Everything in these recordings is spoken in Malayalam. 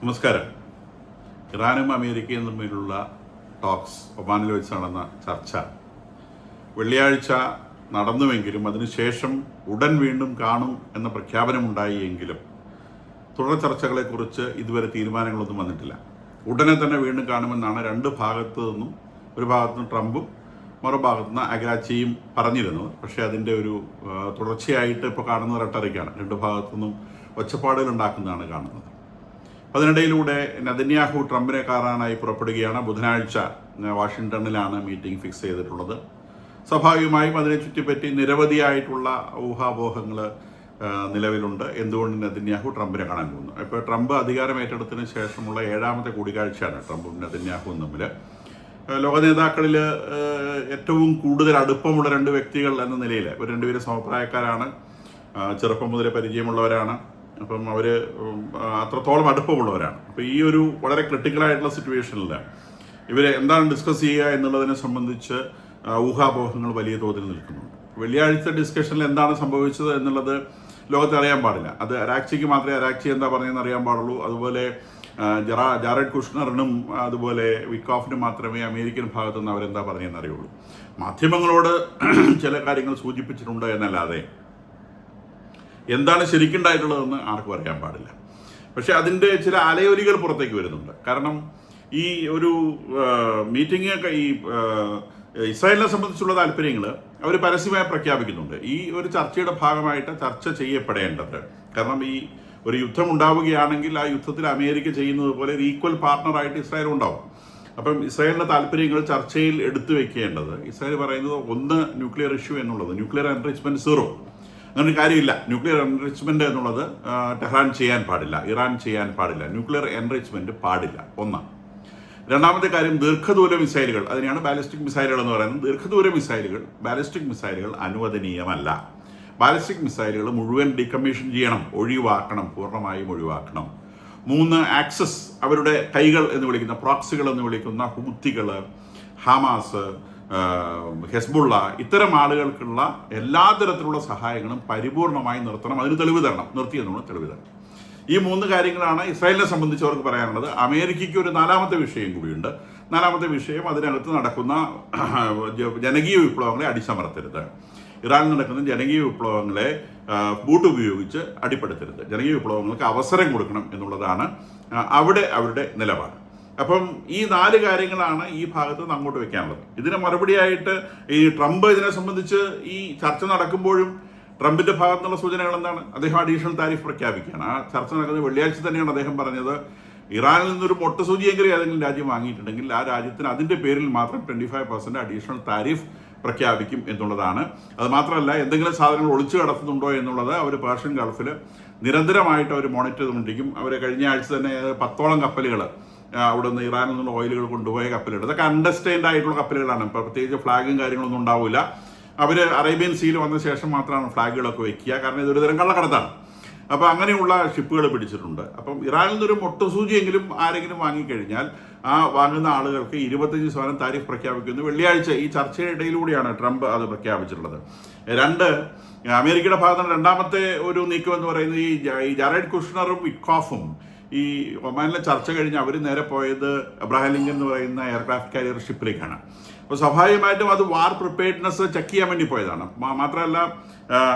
നമസ്കാരം. ഇറാനും അമേരിക്കയും തമ്മിലുള്ള ടോക്സ് ഒമാനിൽ വെച്ച് നടന്ന ചർച്ച. വെള്ളിയാഴ്ച നടന്നുവെങ്കിലും അതിനുശേഷം ഉടൻ വീണ്ടും കാണും എന്ന പ്രഖ്യാപനമുണ്ടായി എങ്കിലും തുടർ ചർച്ചകളെക്കുറിച്ച് ഇതുവരെ തീരുമാനങ്ങളൊന്നും വന്നിട്ടില്ല. ഉടനെ തന്നെ വീണ്ടും കാണുമെന്നാണ് രണ്ട് ഭാഗത്തു നിന്നും ഒരു ഭാഗത്തു നിന്ന് ട്രംപും മറുഭാഗത്തു നിന്ന് അഗാച്ചിയും പറഞ്ഞിരുന്നു പക്ഷേ അതിന്റെ ഒരു തുടർച്ചയായിട്ട് ഇപ്പോൾ കാണുന്ന റെട്ടറിക്കാണ്. രണ്ട് ഭാഗത്തു നിന്നും ഒച്ചപ്പാടുകൾ ഉണ്ടാക്കുന്നതാണ് കാണുന്നത്. അതിനിടയിലൂടെ നദന്യാഹു ട്രംപിനെ കാറാനായി പുറപ്പെടുകയാണ്. ബുധനാഴ്ച വാഷിംഗ്ടണിലാണ് മീറ്റിംഗ് ഫിക്സ് ചെയ്തിട്ടുള്ളത്. സ്വാഭാവികമായും അതിനെ ചുറ്റിപ്പറ്റി നിരവധിയായിട്ടുള്ള ഊഹാപോഹങ്ങൾ നിലവിലുണ്ട്. എന്തുകൊണ്ട് നെതന്യാഹു ട്രംപിനെ കാണാൻ പോകുന്നു? ഇപ്പോൾ ട്രംപ് അധികാരം ഏറ്റെടുത്തതിന് ശേഷമുള്ള ഏഴാമത്തെ കൂടിക്കാഴ്ചയാണ് ട്രംപും നെതന്യാഹുവും തമ്മിൽ. ലോക നേതാക്കളിൽ ഏറ്റവും കൂടുതൽ അടുപ്പമുള്ള രണ്ട് വ്യക്തികൾ എന്ന നിലയിൽ ഇവർ രണ്ടുപേരും സമപ്രായക്കാരാണ്. ചെറുപ്പം മുതലേ പരിചയമുള്ളവരാണ്. അപ്പം അവർ അത്രത്തോളം അടുപ്പമുള്ളവരാണ്. അപ്പോൾ ഈ ഒരു വളരെ ക്രിട്ടിക്കലായിട്ടുള്ള സിറ്റുവേഷനിൽ ഇവർ എന്താണ് ഡിസ്കസ് ചെയ്യുക എന്നുള്ളതിനെ സംബന്ധിച്ച് ഊഹാപോഹങ്ങൾ വലിയ തോതിൽ നിൽക്കുന്നുണ്ട്. വെള്ളിയാഴ്ച ഡിസ്കഷനിൽ എന്താണ് സംഭവിച്ചത് എന്നുള്ളത് ലോകത്തെ അറിയാൻ പാടില്ല. അത് അരാക്സിക്ക് മാത്രമേ അരാക്സി എന്താ പറഞ്ഞതെന്ന് അറിയാൻ പാടുള്ളൂ. അതുപോലെ ജറാ ജാറഡ് കുഷ്ണറിനും അതുപോലെ വിക്കോഫിനും മാത്രമേ അമേരിക്കൻ ഭാഗത്തുനിന്ന് അവരെന്താ പറഞ്ഞതെന്ന് അറിയുള്ളൂ. മാധ്യമങ്ങളോട് ചില കാര്യങ്ങൾ സൂചിപ്പിച്ചിട്ടുണ്ട് എന്നല്ലാതെ എന്താണ് ശരിക്കുണ്ടായിട്ടുള്ളതെന്ന് ആർക്കും അറിയാൻ പാടില്ല. പക്ഷെ അതിന്റെ ചില അലയൊലികൾ പുറത്തേക്ക് വരുന്നുണ്ട്. കാരണം ഈ ഒരു മീറ്റിംഗ് ഈ ഇസ്രായേലിനെ സംബന്ധിച്ചുള്ള താല്പര്യങ്ങൾ അവർ പരസ്യമായി പ്രഖ്യാപിക്കുന്നുണ്ട്. ഈ ഒരു ചർച്ചയുടെ ഭാഗമായിട്ട് ചർച്ച ചെയ്യപ്പെടേണ്ടത്. കാരണം ഈ ഒരു യുദ്ധം ഉണ്ടാവുകയാണെങ്കിൽ ആ യുദ്ധത്തിൽ അമേരിക്ക ചെയ്യുന്നത് പോലെ ഒരു ഈക്വൽ പാർട്ണറായിട്ട് ഇസ്രായേൽ ഉണ്ടാവും. അപ്പം ഇസ്രായേലിന്റെ താല്പര്യങ്ങൾ ചർച്ചയിൽ എടുത്തു വെക്കേണ്ടത് ഇസ്രായേൽ പറയുന്നത് ഒന്ന് ന്യൂക്ലിയർ ഇഷ്യൂ എന്നുള്ളത് ന്യൂക്ലിയർ എൻറിച്ച്മെന്റ് സീറോ അങ്ങനെ കാര്യമില്ല. ന്യൂക്ലിയർ എൻറിച്ച്മെന്റ് എന്നുള്ളത് ടെഹ്റാൻ ചെയ്യാൻ പാടില്ല. ഇറാൻ ചെയ്യാൻ പാടില്ല. ന്യൂക്ലിയർ എൻറിച്ച്മെന്റ് പാടില്ല. ഒന്ന്. രണ്ടാമത്തെ കാര്യം ദീർഘദൂര മിസൈലുകൾ. അതിനെയാണ് ബാലിസ്റ്റിക് മിസൈലുകൾ എന്ന് പറയുന്നത്. ദീർഘദൂര മിസൈലുകൾ ബാലിസ്റ്റിക് മിസൈലുകൾ അനുവദനീയമല്ല. ബാലിസ്റ്റിക് മിസൈലുകൾ മുഴുവൻ ഡീകമ്മീഷൻ ചെയ്യണം. ഒഴിവാക്കണം. പൂർണമായും ഒഴിവാക്കണം. മൂന്ന് ആക്സസ് അവരുടെ കൈകൾ എന്ന് വിളിക്കുന്ന പ്രോക്സികൾ എന്ന് വിളിക്കുന്ന ഹൂത്തികൾ ഹമാസ് ഹെസ്ബുള്ള ഇത്തരം ആളുകൾക്കുള്ള എല്ലാ തരത്തിലുള്ള സഹായങ്ങളും പരിപൂർണമായി നിർത്തണം. അതിന് തെളിവ് തരണം. നിർത്തിയെന്നുള്ള തെളിവ് തരണം. ഈ മൂന്ന് കാര്യങ്ങളാണ് ഇസ്രായേലിനെ സംബന്ധിച്ച് അവർക്ക് പറയാനുള്ളത്. അമേരിക്കയ്ക്ക് ഒരു നാലാമത്തെ വിഷയം കൂടിയുണ്ട്. നാലാമത്തെ വിഷയം അതിനകത്ത് നടക്കുന്ന ജനകീയ വിപ്ലവങ്ങളെ അടിച്ചമർത്തരുത്. ഇറാനിൽ നടക്കുന്ന ജനകീയ വിപ്ലവങ്ങളെ ബൂട്ട് ഉപയോഗിച്ച് അടിപ്പെടുത്തരുത്. ജനകീയ വിപ്ലവങ്ങൾക്ക് അവസരം കൊടുക്കണം എന്നുള്ളതാണ് അവിടെ അവരുടെ നിലപാട്. അപ്പം ഈ നാല് കാര്യങ്ങളാണ് ഈ ഭാഗത്ത് നിന്ന് അങ്ങോട്ട് വെക്കാനുള്ളത്. ഇതിന് മറുപടിയായിട്ട് ഈ ട്രംപ് ഇതിനെ സംബന്ധിച്ച് ഈ ചർച്ച നടക്കുമ്പോഴും ട്രംപിന്റെ ഭാഗത്തു നിന്നുള്ള സൂചനകൾ എന്താണ്? അദ്ദേഹം അഡീഷണൽ താരിഫ് പ്രഖ്യാപിക്കുകയാണ്. ആ ചർച്ച നടക്കുന്നത് വെള്ളിയാഴ്ച തന്നെയാണ് അദ്ദേഹം പറഞ്ഞത്. ഇറാനിൽ നിന്നൊരു മൊട്ടസൂചിയെങ്കിലും ഏതെങ്കിലും രാജ്യം വാങ്ങിയിട്ടുണ്ടെങ്കിൽ ആ രാജ്യത്തിന് അതിന്റെ പേരിൽ മാത്രം twenty five percent additional tariff പ്രഖ്യാപിക്കും എന്നുള്ളതാണ്. അത് മാത്രമല്ല എന്തെങ്കിലും സാധനങ്ങൾ ഒളിച്ചു കടത്തുന്നുണ്ടോ എന്നുള്ളത് അവർ പേർഷ്യൻ ഗൾഫിൽ നിരന്തരമായിട്ട് അവർ മോണിറ്റർ ചെയ്തുകൊണ്ടിരിക്കും. അവർ കഴിഞ്ഞ ആഴ്ച തന്നെ പത്തോളം കപ്പലുകൾ അവിടെ നിന്ന് ഇറാനിൽ നിന്നുള്ള ഓയിലുകൾ കൊണ്ടുപോയ കപ്പലുകൾ. ഇതൊക്കെ അണ്ടർസ്റ്റൈൻഡ് ആയിട്ടുള്ള കപ്പലുകളാണ്. ഇപ്പോൾ പ്രത്യേകിച്ച് ഫ്ലാഗും കാര്യങ്ങളൊന്നും ഉണ്ടാവില്ല അവർ അറേബ്യൻ സീൽ വന്ന ശേഷം മാത്രമാണ് ഫ്ലാഗുകളൊക്കെ വയ്ക്കുക കാരണം ഇതൊരു തരം കള്ളക്കടത്താണ്. അപ്പോൾ അങ്ങനെയുള്ള ഷിപ്പുകൾ പിടിച്ചിട്ടുണ്ട്. അപ്പം ഇറാനിൽ നിന്നൊരു മൊട്ടസൂചിയെങ്കിലും ആരെങ്കിലും വാങ്ങിക്കഴിഞ്ഞാൽ ആ വാങ്ങുന്ന ആളുകൾക്ക് ഇരുപത്തഞ്ച് ശതമാനം താരിഫ് പ്രഖ്യാപിക്കുന്നു. വെള്ളിയാഴ്ച ഈ ചർച്ചയുടെ ഇടയിലൂടെയാണ് ട്രംപ് അത് പ്രഖ്യാപിച്ചിട്ടുള്ളത്. രണ്ട് അമേരിക്കയുടെ ഭാഗത്തുനിന്ന് രണ്ടാമത്തെ ഒരു നീക്കം എന്ന് പറയുന്നത് ഈ ജ- ഈ കുഷ്ണറും വിക്കോഫും ഈ ഒമാനിലെ ചർച്ച കഴിഞ്ഞ് അവർ നേരെ പോയത് എബ്രാഹിം ലിങ്കൻ എന്ന് പറയുന്ന എയർക്രാഫ്റ്റ് കാരിയർ ഷിപ്പിലേക്കാണ്. അപ്പോൾ സ്വാഭാവികമായിട്ടും അത് വാർ പ്രിപ്പയർഡ്നെസ് ചെക്ക് ചെയ്യാൻ വേണ്ടി പോയതാണ്. മാത്രമല്ല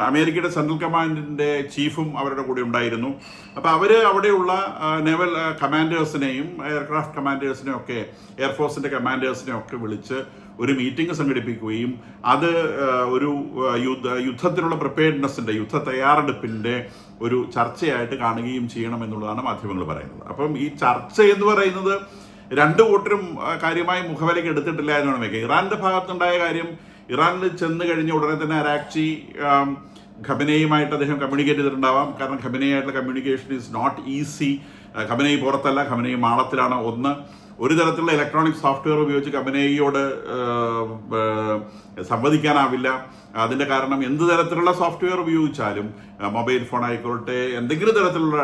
അമേരിക്കയുടെ സെൻട്രൽ കമാൻഡിന്റെ ചീഫും അവരുടെ കൂടെ ഉണ്ടായിരുന്നു. അപ്പോൾ അവർ അവിടെയുള്ള നേവൽ കമാൻഡേഴ്സിനെയും എയർക്രാഫ്റ്റ് കമാൻഡേഴ്സിനെയും ഒക്കെ എയർഫോഴ്സിന്റെ കമാൻഡേഴ്സിനെയും ഒക്കെ വിളിച്ച് ഒരു മീറ്റിംഗ് സംഘടിപ്പിക്കുകയും അത് ഒരു യുദ്ധ യുദ്ധത്തിനുള്ള പ്രിപ്പയർഡ്നെസ്സിന്റെ യുദ്ധ തയ്യാറെടുപ്പിന്റെ ഒരു ചർച്ചയായിട്ട് കാണുകയും ചെയ്യണം എന്നുള്ളതാണ് മാധ്യമങ്ങൾ പറയുന്നത്. അപ്പം ഈ ചർച്ച എന്ന് പറയുന്നത് രണ്ടു കൂട്ടരും കാര്യമായി മുഖവിലേക്ക് എടുത്തിട്ടില്ല എന്ന് വേണമെങ്കിൽ ഇറാന്റെ ഭാഗത്തുണ്ടായ കാര്യം ഇറാനിൽ ചെന്ന് കഴിഞ്ഞ ഉടനെ തന്നെ അരാക്ചി ഖബനയുമായിട്ട് അദ്ദേഹം കമ്മ്യൂണിക്കേറ്റ് ചെയ്തിട്ടുണ്ടാവാം. കാരണം ഖബനയായിട്ടുള്ള communication is not easy Khamenei പുറത്തല്ല ഖമനയി മാളത്തിലാണ് ഒന്ന്. ഒരു തരത്തിലുള്ള ഇലക്ട്രോണിക് സോഫ്റ്റ്വെയർ ഉപയോഗിച്ച് കമ്പനിയോട് സംവദിക്കാനാവില്ല. അതിന്റെ കാരണം എന്ത് തരത്തിലുള്ള സോഫ്റ്റ്വെയർ ഉപയോഗിച്ചാലും മൊബൈൽ ഫോൺ ആയിക്കോട്ടെ എന്തെങ്കിലും തരത്തിലുള്ള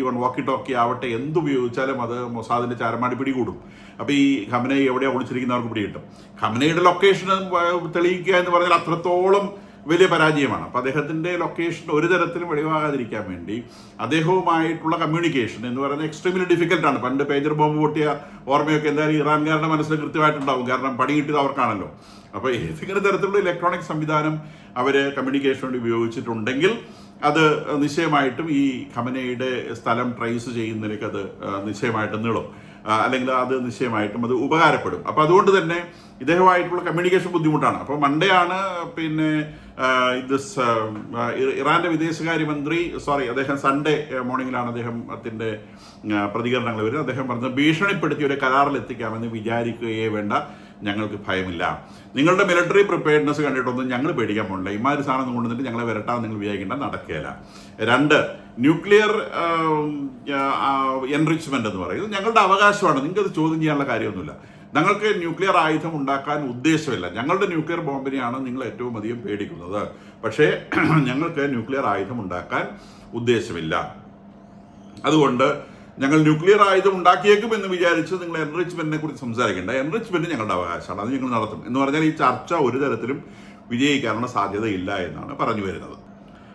ഈവൺ വാക്കി ടോക്കി ആവട്ടെ എന്ത് ഉപയോഗിച്ചാലും അത് മൊസാദിന്റെ ചാരമാടി പിടികൂടും. അപ്പോൾ ഈ ഖമനയെ എവിടെയാണ് ഒളിച്ചിരിക്കുന്നവർക്ക് പിടികിട്ടും. ഖമനയുടെ ലൊക്കേഷൻ തെളിയിക്കുക എന്ന് പറഞ്ഞാൽ അത്രത്തോളം വലിയ പരാജയമാണ്. അപ്പോൾ അദ്ദേഹത്തിന്റെ ലൊക്കേഷൻ ഒരു തരത്തിലും വെളിവാകാതിരിക്കാൻ വേണ്ടി അദ്ദേഹവുമായിട്ടുള്ള കമ്മ്യൂണിക്കേഷൻ എന്ന് പറയുന്നത് എക്സ്ട്രീംലി ഡിഫിക്കൽട്ടാണ് പണ്ട് പേജർ ബോംബ് പൊട്ടിയ ഓർമ്മയൊക്കെ എന്തായാലും ഇറാൻകാരുടെ മനസ്സിൽ കൃത്യമായിട്ടുണ്ടാവും. കാരണം പണി കിട്ടിയത് അവർക്കാണല്ലോ. അപ്പോൾ ഏതെങ്കിലും തരത്തിലുള്ള ഇലക്ട്രോണിക് സംവിധാനം അവർ കമ്മ്യൂണിക്കേഷൻ വേണ്ടി ഉപയോഗിച്ചിട്ടുണ്ടെങ്കിൽ അത് നിശ്ചയമായിട്ടും ഈ ഖമനയുടെ സ്ഥലം ട്രേസ് ചെയ്യുന്നതിലേക്ക് അത് നിശ്ചയമായിട്ടും നീളും. അല്ലെങ്കിൽ അത് നിശ്ചയമായിട്ടും അത് ഉപകാരപ്പെടും. അപ്പോൾ അതുകൊണ്ട് തന്നെ ഇദ്ദേഹമായിട്ടുള്ള കമ്മ്യൂണിക്കേഷൻ ബുദ്ധിമുട്ടാണ്. അപ്പോൾ മൺഡേ ആണ് പിന്നെ ഇത് ഇറാന്റെ വിദേശകാര്യമന്ത്രി സോറി അദ്ദേഹം സൺഡേ മോർണിംഗിലാണ് അദ്ദേഹത്തിന്റെ പ്രതികരണങ്ങൾ വരുന്നത്. അദ്ദേഹം പറഞ്ഞത് ഭീഷണിപ്പെടുത്തി ഒരു കരാറിൽ എത്തിക്കാമെന്ന് വിചാരിക്കുകയേ വേണ്ട ഞങ്ങൾക്ക് ഭയമില്ല. നിങ്ങളുടെ മിലിറ്ററി പ്രിപ്പയർനെസ് കണ്ടിട്ടൊന്നും ഞങ്ങൾ പേടിക്കാൻ പോകണില്ല ഇമാതിരി സാധനം കൊണ്ടുവന്നിട്ട് ഞങ്ങളെ വരട്ടാൻ നിങ്ങൾ വിചാരിക്കേണ്ട നടക്കുകയില്ല രണ്ട് ന്യൂക്ലിയർ എൻറിച്ച്മെന്റ് എന്ന് പറയുന്നത് ഞങ്ങളുടെ അവകാശമാണ്. നിങ്ങൾക്ക് അത് ചോദ്യം ചെയ്യാനുള്ള കാര്യമൊന്നുമില്ല. ഞങ്ങൾക്ക് ന്യൂക്ലിയർ ആയുധം ഉണ്ടാക്കാൻ ഉദ്ദേശമില്ല. ഞങ്ങളുടെ ന്യൂക്ലിയർ ബോംബിനെയാണ് നിങ്ങൾ ഏറ്റവും അധികം പേടിക്കുന്നത്. പക്ഷേ ഞങ്ങൾക്ക് ന്യൂക്ലിയർ ആയുധം ഉണ്ടാക്കാൻ ഉദ്ദേശമില്ല. അതുകൊണ്ട് ഞങ്ങൾ ന്യൂക്ലിയർ ആയുധം ഉണ്ടാക്കിയേക്കും എന്ന് വിചാരിച്ച് നിങ്ങൾ എൻറിച്ച്മെന്റിനെ കുറിച്ച് സംസാരിക്കേണ്ട. എൻറിച്ച്മെന്റ് ഞങ്ങളുടെ അവകാശമാണ്. അത് ഞങ്ങൾ നടത്തും. എന്ന് പറഞ്ഞാൽ ഈ ചർച്ച ഒരു തരത്തിലും വിജയിക്കാനുള്ള സാധ്യതയില്ല എന്നാണ് പറഞ്ഞു വരുന്നത്.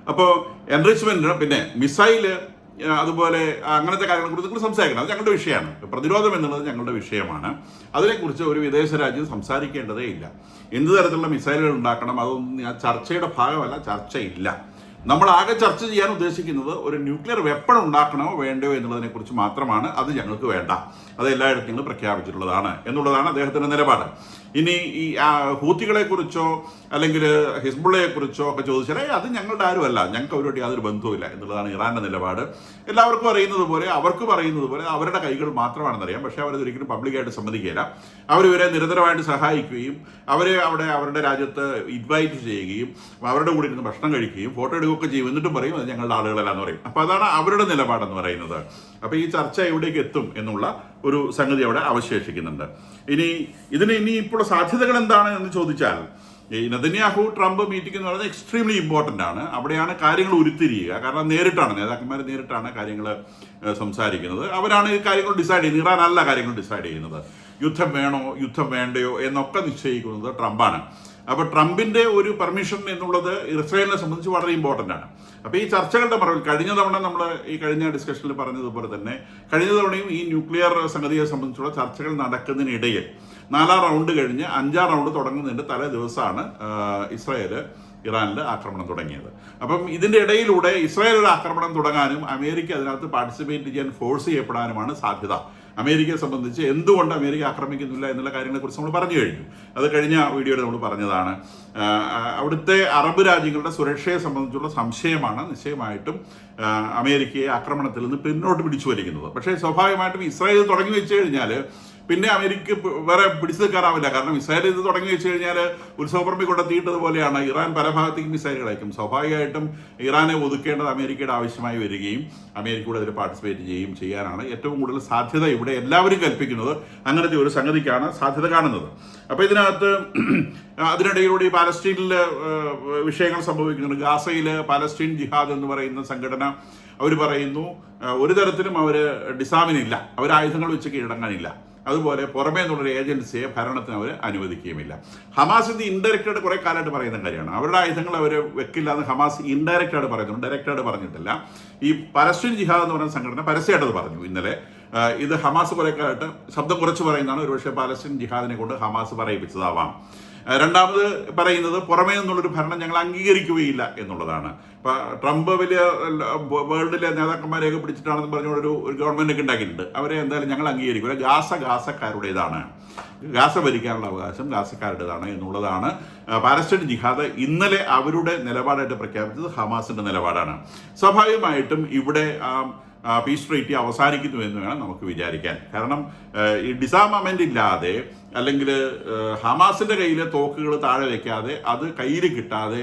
അപ്പോൾ എൻറിച്ച്മെന്റിന് പിന്നെ മിസൈൽ അതുപോലെ അങ്ങനത്തെ കാര്യങ്ങളെക്കുറിച്ച് നിങ്ങൾ സംസാരിക്കണം. അത് ഞങ്ങളുടെ വിഷയമാണ്. പ്രതിരോധം എന്നുള്ളത് ഞങ്ങളുടെ വിഷയമാണ്. അതിനെക്കുറിച്ച് ഒരു വിദേശ രാജ്യം സംസാരിക്കേണ്ടതേ ഇല്ല. എന്ത് തരത്തിലുള്ള മിസൈലുകൾ ഉണ്ടാക്കണം അതൊന്നും ആ ചർച്ചയുടെ ഭാഗമല്ല ചർച്ചയില്ല. നമ്മൾ ആകെ ചർച്ച ചെയ്യാൻ ഉദ്ദേശിക്കുന്നത് ഒരു ന്യൂക്ലിയർ വെപ്പൺ ഉണ്ടാക്കണമോ വേണ്ടയോ എന്നുള്ളതിനെക്കുറിച്ച് മാത്രമാണ്. അത് ഞങ്ങൾക്ക് വേണ്ട. അത് എല്ലായിടത്തും നിങ്ങൾ പ്രഖ്യാപിച്ചിട്ടുള്ളതാണ് എന്നുള്ളതാണ് അദ്ദേഹത്തിന്റെ നിലപാട്. ഇനി ഈ ആ, ഹൂത്തികളെ കുറിച്ചോ അല്ലെങ്കിൽ ഹിസ്ബുള്ളയെ കുറിച്ചോ ഒക്കെ ചോദിച്ചാൽ അത് ഞങ്ങളുടെ ആരുമല്ല. ഞങ്ങൾക്ക് അവരോട് യാതൊരു ബന്ധവുമില്ല എന്നുള്ളതാണ് ഇറാന്റെ നിലപാട്. എല്ലാവർക്കും അറിയുന്നത് പോലെ അവർക്ക് പറയുന്നത് പോലെ അവരുടെ കൈകൾ മാത്രമാണെന്നറിയാം. പക്ഷേ അവരത് ഒരിക്കലും പബ്ലിക്കായിട്ട് സമ്മതിക്കില്ല അവരിവരെ നിരന്തരമായിട്ട് സഹായിക്കുകയും അവരെ അവിടെ അവരുടെ രാജ്യത്ത് ഇൻവൈറ്റ് ചെയ്യുകയും അവരുടെ കൂടെ ഇരുന്ന് ഭക്ഷണം കഴിക്കുകയും ഫോട്ടോ എടുക്കുകയൊക്കെ ചെയ്യും. എന്നിട്ടും പറയും അത് ഞങ്ങളുടെ ആളുകളല്ല എന്ന് പറയും. അപ്പോൾ അതാണ് അവരുടെ നിലപാടെന്ന് പറയുന്നത്. അപ്പോൾ ഈ ചർച്ച എവിടേക്ക് എത്തും എന്നുള്ള ഒരു സംഗതി അവിടെ അവശേഷിക്കുന്നുണ്ട്. ഇനി ഇതിന് ഇനി ഇപ്പോൾ സാധ്യതകൾ എന്താണ് എന്ന് ചോദിച്ചാൽ ഈ നദന്യാഹു ട്രംപ് മീറ്റിംഗ് എന്ന് പറയുന്നത് എക്സ്ട്രീംലി ഇമ്പോർട്ടന്റ് ആണ്. അവിടെയാണ് കാര്യങ്ങൾ ഉരുത്തിരിയുക. കാരണം നേരിട്ടാണ് നേതാക്കന്മാർ നേരിട്ടാണ് കാര്യങ്ങൾ സംസാരിക്കുന്നത്. അവരാണ് ഈ കാര്യങ്ങൾ ഡിസൈഡ് ചെയ്യുന്നത്. ഇറാൻ അല്ല കാര്യങ്ങൾ ഡിസൈഡ് ചെയ്യുന്നത്. യുദ്ധം വേണോ യുദ്ധം വേണ്ടയോ എന്നൊക്കെ നിശ്ചയിക്കുന്നത് ട്രംപാണ്. അപ്പോൾ ട്രംപിന്റെ ഒരു പെർമിഷൻ എന്നുള്ളത് ഇസ്രായേലിനെ സംബന്ധിച്ച് വളരെ ഇമ്പോർട്ടന്റ് ആണ്. അപ്പോൾ ഈ ചർച്ചകളുടെ മറവിൽ കഴിഞ്ഞ തവണ നമ്മൾ ഈ കഴിഞ്ഞ ഡിസ്കഷനിൽ പറഞ്ഞതുപോലെ തന്നെ കഴിഞ്ഞ തവണയും ഈ ന്യൂക്ലിയർ സംഗതിയെ സംബന്ധിച്ചുള്ള ചർച്ചകൾ നടക്കുന്നതിനിടയിൽ നാലാം റൗണ്ട് കഴിഞ്ഞ് അഞ്ചാം റൗണ്ട് തുടങ്ങുന്നതിന്റെ തലേ ദിവസമാണ് ഇസ്രായേൽ ഇറാനിൽ ആക്രമണം തുടങ്ങിയത്. അപ്പം ഇതിന്റെ ഇടയിലൂടെ ഇസ്രായേൽ ഒരു ആക്രമണം തുടങ്ങാനും അമേരിക്ക അതിനകത്ത് പാർട്ടിസിപ്പേറ്റ് ചെയ്യാൻ ഫോഴ്സ് ചെയ്യപ്പെടാനുമാണ് സാധ്യത. അമേരിക്കയെ സംബന്ധിച്ച് എന്തുകൊണ്ട് അമേരിക്ക ആക്രമിക്കുന്നില്ല എന്നുള്ള കാര്യങ്ങളെക്കുറിച്ച് നമ്മൾ പറഞ്ഞു കഴിഞ്ഞു. അത് കഴിഞ്ഞ വീഡിയോയിൽ നമ്മൾ പറഞ്ഞതാണ്. അവിടുത്തെ അറബ് രാജ്യങ്ങളുടെ സുരക്ഷയെ സംബന്ധിച്ചുള്ള സംശയമാണ് നിശ്ചയമായിട്ടും അമേരിക്കയെ ആക്രമണത്തിൽ നിന്ന് പിന്നോട്ട് പിടിച്ചു വലിക്കുന്നത് പക്ഷേ സ്വാഭാവികമായിട്ടും ഇസ്രായേൽ തുടങ്ങി വെച്ച് കഴിഞ്ഞാൽ പിന്നെ അമേരിക്ക വേറെ പിടിച്ചു കാരണം മിസൈൽ ഇത് തുടങ്ങി വെച്ച് കഴിഞ്ഞാൽ ഉത്സവപ്പറമ്പിൽ കൊണ്ടെത്തിയിട്ടത് പോലെയാണ് ഇറാൻ പല ഭാഗത്തേക്കും മിസൈലുകൾ അയക്കും സ്വാഭാവികമായിട്ടും ഇറാനെ ഒതുക്കേണ്ടത് അമേരിക്കയുടെ ആവശ്യമായി വരികയും അമേരിക്ക അതിൽ പാർട്ടിസിപ്പേറ്റ് ചെയ്യുകയും ചെയ്യാനാണ് ഏറ്റവും കൂടുതൽ സാധ്യത ഇവിടെ എല്ലാവരും കൽപ്പിക്കുന്നത്. അങ്ങനത്തെ ഒരു സംഗതിക്കാണ് സാധ്യത കാണുന്നത്. അപ്പോൾ ഇതിനകത്ത് അതിനിടയിലൂടെ ഈ പാലസ്റ്റീനിൽ വിഷയങ്ങൾ സംഭവിക്കുന്നുണ്ട്. ഗാസയിൽ പാലസ്റ്റീൻ ജിഹാദ് എന്ന് പറയുന്ന സംഘടന അവർ പറയുന്നു ഒരു തരത്തിലും അവർ ഡിസാമിനില്ല. അവർ ആയുധങ്ങൾ വെച്ച് കീഴടങ്ങാനില്ല. അതുപോലെ പുറമേ നിന്നുള്ളൊരു ഏജൻസിയെ ഭരണത്തിന് അവർ അനുവദിക്കുകയുമില്ല. ഹമാസ് ഇത് ഇൻഡയറക്റ്റ് ആയിട്ട് കുറെ കാലമായിട്ട് പറയുന്ന കാര്യമാണ്. അവരുടെ ആയുധങ്ങൾ അവർ വെക്കില്ല എന്ന് ഹമാസ് ഇൻഡയറക്റ്റ് ആയിട്ട് പറയുന്നു ഡയറക്റ്റ് ആയിട്ട് പറഞ്ഞിട്ടില്ല. ഈ പലസ്തീൻ ജിഹാദ് എന്ന് പറയുന്ന സംഘടന പരസ്യമായിട്ട് പറഞ്ഞു ഇന്നലെ. ഇത് ഹമാസ് കുറേക്കായിട്ട് ശബ്ദം കുറച്ച് പറയുന്നതാണ്. ഒരുപക്ഷെ പാലസ്തീൻ ജിഹാദിനെ കൊണ്ട് ഹമാസ് പറയിപ്പിച്ചതാവാം. രണ്ടാമത് പറയുന്നത് പുറമേ നിന്നുള്ളൊരു ഭരണം ഞങ്ങൾ അംഗീകരിക്കുകയില്ല എന്നുള്ളതാണ്. ഇപ്പം ട്രംപ് വലിയ വേൾഡിലെ നേതാക്കന്മാരെയൊക്കെ പിടിച്ചിട്ടാണെന്ന് പറഞ്ഞുകൊണ്ട് ഒരു ഒക്കെ ഉണ്ടാക്കിയിട്ടുണ്ട്. അവരെ എന്തായാലും ഞങ്ങൾ അംഗീകരിക്കില്ല. ഗാസ ഗാസക്കാരുടേതാണ്. ഗാസ ഭരിക്കാനുള്ള അവകാശം ഗാസക്കാരുടേതാണ് എന്നുള്ളതാണ്. പാലസ്റ്റൈൻ ജിഹാദ് ഇന്നലെ അവരുടെ നിലപാടായിട്ട് പ്രഖ്യാപിച്ചത് ഹമാസിന്റെ നിലപാടാണ്. സ്വാഭാവികമായിട്ടും ഇവിടെ പീസ് ട്രീറ്റി അവസാനിക്കുന്നു എന്ന് വേണം നമുക്ക് വിചാരിക്കാൻ. കാരണം ഈ ഡിസാമമെന്റ് ഇല്ലാതെ അല്ലെങ്കിൽ ഹമാസിന്റെ കയ്യിലെ തോക്കുകൾ താഴെ വെക്കാതെ അത് കയ്യിൽ കിട്ടാതെ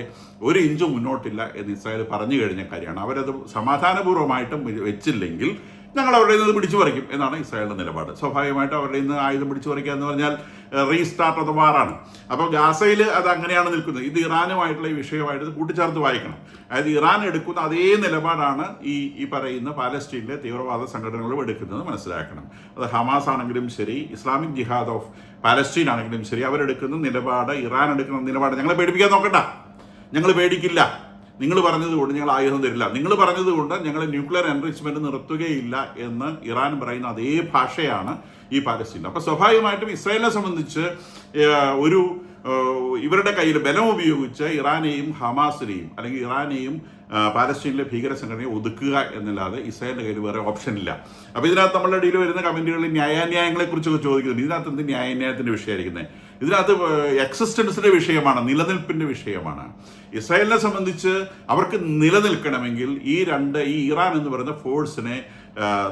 ഒരു ഇഞ്ച് മുന്നോട്ടില്ല എന്ന് ഇസ്രായേൽ പറഞ്ഞു കഴിഞ്ഞ കാര്യമാണ്. അവരത് സമാധാനപൂർവമായിട്ടും വെച്ചില്ലെങ്കിൽ ഞങ്ങൾ അവരുടെ നിന്ന് പിടിച്ചു പറിക്കും എന്നാണ് ഇസ്രായേലിന്റെ നിലപാട്. സ്വാഭാവികമായിട്ട് അവരുടെ നിന്ന് ആയുധം പിടിച്ചു പറിക്കുക എന്ന് പറഞ്ഞാൽ റീസ്റ്റാർട്ട് ഓഫ് വാറാണ് അപ്പോൾ ഗാസയിൽ അത് അങ്ങനെയാണ് നിൽക്കുന്നത്. ഇത് ഇറാനുമായിട്ടുള്ള ഈ വിഷയമായിട്ട് കൂട്ടിച്ചേർത്ത് വായിക്കണം. അതായത് ഇറാൻ എടുക്കുന്ന അതേ നിലപാടാണ് ഈ ഈ പറയുന്ന പാലസ്റ്റീനിലെ തീവ്രവാദ സംഘടനകളും എടുക്കുന്നത് മനസ്സിലാക്കണം. അത് ഹമാസ് ആണെങ്കിലും ശരി ഇസ്ലാമിക് ജിഹാദ് ഓഫ് പാലസ്റ്റീൻ ആണെങ്കിലും ശരി അവരെടുക്കുന്ന നിലപാട് ഇറാൻ എടുക്കുന്ന നിലപാട് ഞങ്ങളെ പേടിപ്പിക്കാൻ നോക്കണ്ട. ഞങ്ങൾ പേടിക്കില്ല. നിങ്ങൾ പറഞ്ഞത് കൊണ്ട് ഞങ്ങൾ ആയുധം തരില്ല. നിങ്ങൾ പറഞ്ഞത് കൊണ്ട് ഞങ്ങൾ ന്യൂക്ലിയർ എൻറിച്ച്മെന്റ് നിർത്തുകയില്ല എന്ന് ഇറാൻ പറയുന്ന അതേ ഭാഷയാണ് ഈ പാലസ്തീൻ. അപ്പോൾ സ്വാഭാവികമായിട്ടും ഇസ്രായേലിനെ സംബന്ധിച്ച് ഒരു ഇവരുടെ കയ്യിൽ ബലം ഉപയോഗിച്ച് ഇറാനെയും ഹമാസിനെയും അല്ലെങ്കിൽ ഇറാനെയും പാലസ്തീനിലെ ഭീകര സംഘടനയെ ഒതുക്കുക എന്നല്ലാതെ ഇസ്രായേലിന്റെ കയ്യിൽ വേറെ ഓപ്ഷൻ ഇല്ല. അപ്പോൾ ഇതിനകത്ത് നമ്മളുടെ ഇടയിൽ വരുന്ന കമന്റുകളിൽ ന്യായാന്യായങ്ങളെക്കുറിച്ചൊക്കെ ചോദിക്കുന്നുണ്ട്. ഇതിനകത്ത് എന്ത് ന്യായാന്യായത്തിന്റെ വിഷയമായിരിക്കുന്നത് ഇതിനകത്ത് എക്സിസ്റ്റൻസിന്റെ വിഷയമാണ് നിലനിൽപ്പിന്റെ വിഷയമാണ്. ഇസ്രായേലിനെ സംബന്ധിച്ച് അവർക്ക് നിലനിൽക്കണമെങ്കിൽ ഈ രണ്ട് ഈ ഇറാൻ എന്ന് പറയുന്ന ഫോഴ്സിനെ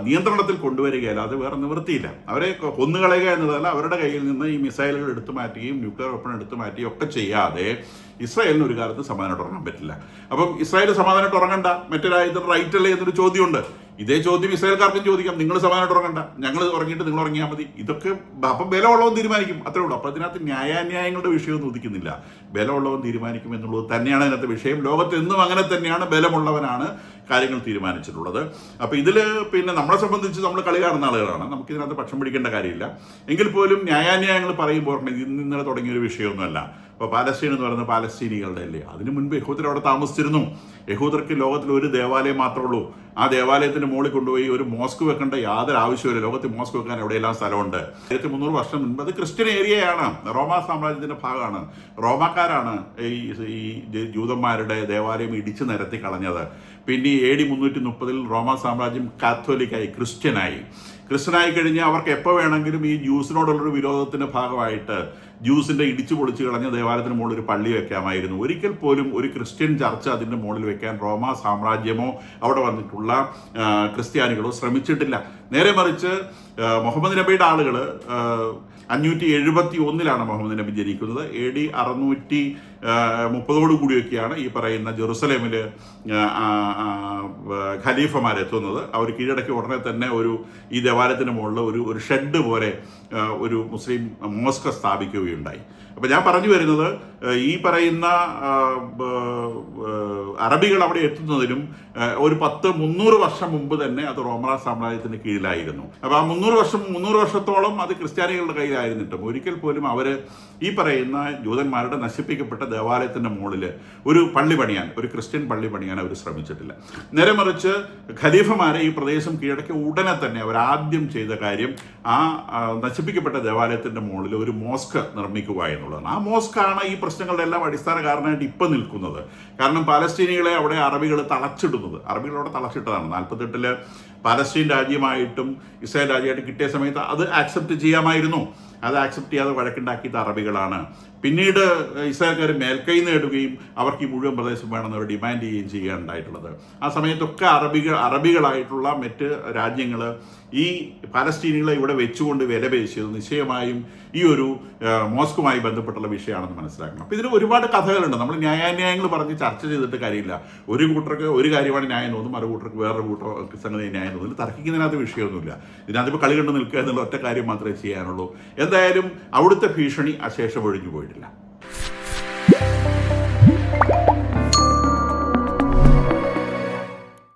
നിയന്ത്രണത്തിൽ കൊണ്ടുവരികയല്ലാതെ വേറെ നിവൃത്തിയില്ല. അവരെ കൊന്നുകളയുക എന്നതല്ല അവരുടെ കയ്യിൽ നിന്ന് ഈ മിസൈലുകൾ എടുത്തു മാറ്റുകയും ന്യൂക്ലിയർ വെപ്പൺ എടുത്തു മാറ്റുകയും ഒക്കെ ചെയ്യാതെ ഇസ്രായേലിന് ഒരു കാലത്ത് സമാധാനമായിട്ട് ഉറങ്ങാൻ പറ്റില്ല. അപ്പം ഇസ്രായേൽ സമാധാനമായിട്ട് ഉറങ്ങണ്ട. മറ്റു രാജ്യത്തിന് റൈറ്റ് അല്ലേ എന്നൊരു ചോദ്യമുണ്ട്. ഇതേ ചോദ്യം ഇസ്രായേൽക്കാർക്കും ചോദിക്കാം. നിങ്ങൾ സമാധാനമായിട്ട് ഉറങ്ങണ്ട. ഞങ്ങൾ ഉറങ്ങിയിട്ട് നിങ്ങൾ ഉറങ്ങിയാൽ മതി. ഇതൊക്കെ അപ്പം ബലമുള്ളവൻ തീരുമാനിക്കും. അത്രേ ഉള്ളൂ. അപ്പം അതിനകത്ത് ന്യായാന്യായങ്ങളുടെ വിഷയമൊന്നും ഉദിക്കുന്നില്ല. ബലമുള്ളവൻ തീരുമാനിക്കും എന്നുള്ളത് തന്നെയാണ് അതിനകത്ത് വിഷയം. ലോകത്ത് എന്നും അങ്ങനെ തന്നെയാണ് ബലമുള്ളവനാണ് കാര്യങ്ങൾ തീരുമാനിച്ചിട്ടുള്ളത്. അപ്പോൾ ഇതിൽ പിന്നെ നമ്മളെ സംബന്ധിച്ച് നമ്മൾ കളി കാണുന്ന ആളുകളാണ്. നമുക്ക് ഇതിനകത്ത് പക്ഷം പിടിക്കേണ്ട കാര്യമില്ല. എങ്കിൽ പോലും ന്യായാന്യായങ്ങൾ പറയുമ്പോൾ ഇന്ന് ഇന്നലെ തുടങ്ങിയ ഒരു വിഷയമൊന്നുമല്ല. ഇപ്പോൾ പാലസ്തീൻ എന്ന് പറയുന്നത് പാലസ്തീനികളുടെ അല്ലേ? അതിന് മുൻപ് യഹൂദർ അവിടെ താമസിച്ചിരുന്നു. യഹൂദർക്ക് ലോകത്തിൽ ഒരു ദേവാലയം മാത്രമേ ഉള്ളൂ. ആ ദേവാലയത്തിന് മുകളിൽ കൊണ്ടുപോയി ഒരു മോസ്ക് വെക്കേണ്ട യാതൊരു ആവശ്യമില്ല ലോകത്തിൽ മോസ്ക് വെക്കാൻ എവിടെയെല്ലാം സ്ഥലമുണ്ട്? ആയിരത്തി മുന്നൂറ് വർഷം മുൻപ് അത് ക്രിസ്ത്യൻ ഏരിയയാണ്. റോമാ സാമ്രാജ്യത്തിന്റെ ഭാഗമാണ്. റോമാക്കാരാണ് ഈ ഈ ജൂതന്മാരുടെ ദേവാലയം ഇടിച്ചു നിരത്തി കളഞ്ഞത്. പിന്നെ എ ഡി മുന്നൂറ്റി മുപ്പതിൽ റോമാ സാമ്രാജ്യം കാത്തോലിക്കായി ക്രിസ്ത്യനായി. ക്രിസ്ത്യനായി കഴിഞ്ഞാൽ അവർക്ക് എപ്പോൾ വേണമെങ്കിലും ഈ ജ്യൂസിനോടുള്ളൊരു വിരോധത്തിന്റെ ഭാഗമായിട്ട് ജ്യൂസിന്റെ ഇടിച്ചു പൊളിച്ചു കളഞ്ഞ ദേവാലയത്തിന് മുകളിൽ ഒരു പള്ളി വെക്കാമായിരുന്നു. ഒരിക്കൽ പോലും ഒരു ക്രിസ്ത്യൻ ചർച്ച അതിന്റെ മുകളിൽ വെക്കാൻ റോമാ സാമ്രാജ്യമോ അവിടെ വന്നിട്ടുള്ള ക്രിസ്ത്യാനികളോ ശ്രമിച്ചിട്ടില്ല. നേരെ മറിച്ച് മുഹമ്മദ് നബിയുടെ ആളുകൾ അഞ്ഞൂറ്റി എഴുപത്തി ഒന്നിലാണ് മുഹമ്മദ് നബി ജനിക്കുന്നത്. എ ഡി അറുന്നൂറ്റി മുപ്പതോടു കൂടിയൊക്കെയാണ് ഈ പറയുന്ന ജെറുസലേമിൽ ഖലീഫമാരെത്തുന്നത് അവർ കീഴടക്കി ഉടനെ തന്നെ ഒരു ഈ ദേവാലയത്തിന് മുകളിൽ ഒരു ഒരു ഷെഡ് പോലെ ഒരു മുസ്ലിം മോസ്ക് സ്ഥാപിക്കുകയുണ്ടായി. അപ്പോൾ ഞാൻ പറഞ്ഞു വരുന്നത് ഈ പറയുന്ന അറബികൾ അവിടെ എത്തുന്നതിനും ഒരു പത്ത് മുന്നൂറ് വർഷം മുമ്പ് തന്നെ അത് റോമറ സാമ്രാജ്യത്തിന് കീഴിലായിരുന്നു. അപ്പോൾ ആ മുന്നൂറ് വർഷം മുന്നൂറ് വർഷത്തോളം അത് ക്രിസ്ത്യാനികളുടെ കയ്യിലായിരുന്നിട്ടും ഒരിക്കൽ പോലും അവർ ഈ പറയുന്ന ജൂതന്മാരുടെ നശിപ്പിക്കപ്പെട്ട ദേവാലയത്തിന്റെ മുകളിൽ ഒരു പള്ളി പണിയാൻ ഒരു ക്രിസ്ത്യൻ പള്ളി പണിയാൻ അവർ ശ്രമിച്ചിട്ടില്ല. നേരെ മറിച്ച് ഖലീഫമാരെ ഈ പ്രദേശം കീഴടക്കി ഉടനെ തന്നെ അവർ ആദ്യം ചെയ്ത കാര്യം ആ നശിപ്പിക്കപ്പെട്ട ദേവാലയത്തിന്റെ മുകളിൽ ഒരു മോസ്ക് നിർമ്മിക്കുക എന്നുള്ളതാണ്. ആ മോസ്കാണ് ഈ പ്രശ്നങ്ങളുടെ എല്ലാം അടിസ്ഥാന കാരണമായിട്ട് ഇപ്പം നിൽക്കുന്നത്. കാരണം പാലസ്തീനികളെ അവിടെ അറബികൾ തളച്ചിടുന്നത്. അറബികൾ അവിടെ തളച്ചിട്ടതാണ്. നാൽപ്പത്തെട്ടിൽ പാലസ്തീൻ രാജ്യമായിട്ടും ഇസ്രായേൽ രാജ്യമായിട്ട് കിട്ടിയ സമയത്ത് അത് ആക്സെപ്റ്റ് ചെയ്യാമായിരുന്നു. അത് ആക്സെപ്റ്റ് ചെയ്യാതെ വഴക്കുണ്ടാക്കിയത് അറബികളാണ്. പിന്നീട് ഇസ്രായേൽക്കാർ മേൽക്കൈ നേടുകയും അവർക്ക് ഈ മുഴുവൻ പ്രദേശം വേണമെന്ന് അവർ ഡിമാൻഡ് ചെയ്യുകയും ചെയ്യുകയുണ്ടായിട്ടുള്ളത് ആ സമയത്തൊക്കെ അറബികൾ അറബികളായിട്ടുള്ള മറ്റ് രാജ്യങ്ങൾ ഈ പാലസ്തീനികളെ ഇവിടെ വെച്ചുകൊണ്ട് വില പേശിയത് നിശ്ചയമായും ഈ ഒരു മോസ്കുമായി ബന്ധപ്പെട്ടുള്ള വിഷയമാണെന്ന് മനസ്സിലാക്കണം. അപ്പോൾ ഇതിന് ഒരുപാട് കഥകളുണ്ട്. നമ്മൾ ന്യായാന്യായങ്ങൾ പറഞ്ഞ് ചർച്ച ചെയ്തിട്ട് കാര്യമില്ല. ഒരു കൂട്ടർക്ക് ഒരു കാര്യമാണ് ന്യായം തോന്നും മറു കൂട്ടർക്ക് വേറൊരു കൂട്ടർ സംഗതി ന്യായം തോന്നും ഇത് തർക്കിക്കുന്നതിനകത്ത് വിഷയമൊന്നുമില്ല. ഇതിനകത്ത് കളി കണ്ട് നിൽക്കുക എന്നുള്ള ഒറ്റ കാര്യം മാത്രമേ ചെയ്യാനുള്ളൂ. എന്തായാലും അവിടുത്തെ ഭീഷണി അശേഷം ഒഴിഞ്ഞു പോയിട്ടില്ല.